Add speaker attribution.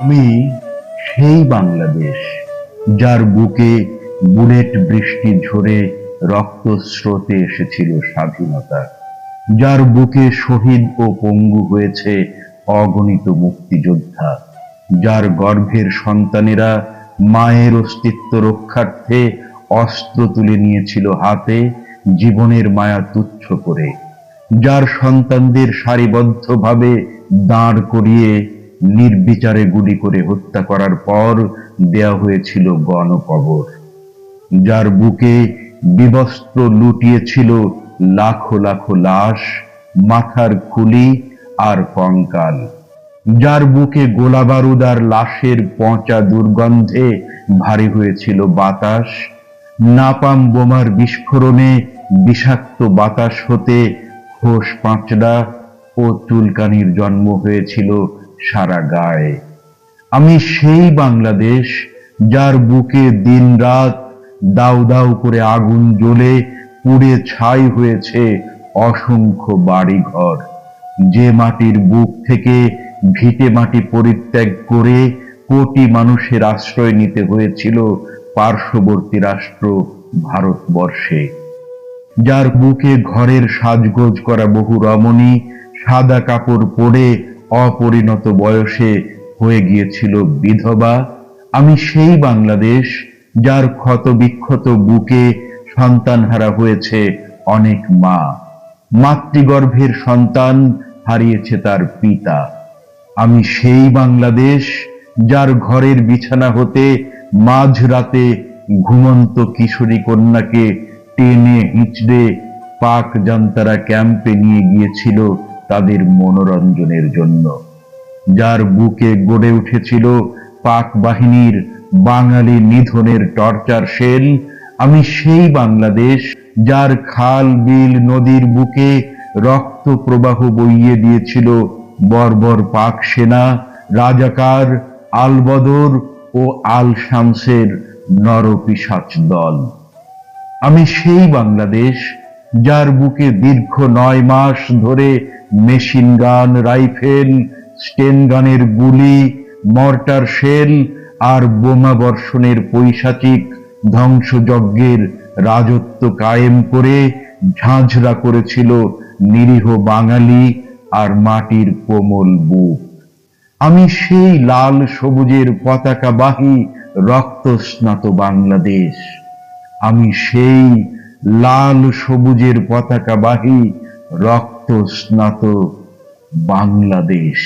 Speaker 1: আমি সেই বাংলাদেশ যার বুকে বুলেট বৃষ্টি ঝরে রক্তস্রোতে এসেছিল স্বাধীনতা, যার বুকে শহীদ ও পঙ্গু হয়েছে অগণিত মুক্তিযোদ্ধা, যার গর্ভের সন্তানেরা মায়ের অস্তিত্ব রক্ষার্থে অস্ত্র তুলে নিয়েছিল হাতে, জীবনের মায়া তুচ্ছ করে, যার সন্তানদের সারিবদ্ধভাবে দাঁড় করিয়ে নির্বিচারে গুলি করে হত্যা করার পর দেয়া হয়েছিল গণকবর, যার বুকে বিবস্ত্র লুটিয়েছিল লাখো লাখো লাশ, মাথার খুলি আর কঙ্কাল, যার বুকে গোলা বারুদ আর লাশের পচা দুর্গন্ধে ভারী হয়েছিল বাতাস। নাপাম বোমার বিস্ফোরণে বিষাক্ত বাতাস হতে খোস পাঁচড়া ও চুলকানির জন্ম হয়েছিল সারা গায়ে। আমি সেই বাংলাদেশ যার বুকে দিনরাত দাউ দাউ করে আগুন জ্বলে পুড়ে ছাই হয়েছে অসংখ্য বাড়িঘর। যে মাটির বুক থেকে ভিটে মাটি পরিত্যাগ করে কোটি মানুষের আশ্রয় নিতে হয়েছিল পার্শ্ববর্তী রাষ্ট্র ভারতবর্ষে। যার বুকে ঘরের সাজগোজ করা বহু রমণী সাদা কাপড় পরে অপরিণত বয়সে হয়ে গিয়েছিল বিধবা। আমি সেই বাংলাদেশ যার ক্ষত বিক্ষত বুকে সন্তানহারা হয়েছে অনেক মা। মাতৃগর্ভের সন্তান হারিয়েছে তার পিতা। আমি সেই বাংলাদেশ যার ঘরের বিছানা হতে মাঝ রাতে ঘুমন্ত কিশোরী কন্যাকে টেনে হিঁচড়ে পাক জান্তারা ক্যাম্পে নিয়ে গিয়েছিল তাদের মনোরঞ্জনের জন্য। যার বুকে গড়ে উঠেছিল পাক বাহিনীর বাঙালি নিধনের টর্চার শেল, আমি সেই বাংলাদেশ যার খাল, বিল, নদীর বুকে রক্ত প্রবাহ বইয়ে দিয়েছিল বর্বর পাক সেনা, রাজাকার, আলবদর ও আল শামসের নরপিসাচ দল। আমি সেই বাংলাদেশ যার বুকে দীর্ঘ নয় মাস ধরে মেশিন গান, রাইফেল, স্টেন গানের গুলি, মর্টার শেল আর বোমা বর্ষণের পৈশাচিক ধ্বংসযজ্ঞের রাজত্ব কায়েম করে ঝাঁঝরা করেছিল নিরীহ বাঙালি আর মাটির কোমল বুক। আমি সেই লাল সবুজের পতাকাবাহী রক্তস্নাত বাংলাদেশ। আমি সেই লাল সবুজের পতাকাবাহী রক্তস্নাত বাংলাদেশ।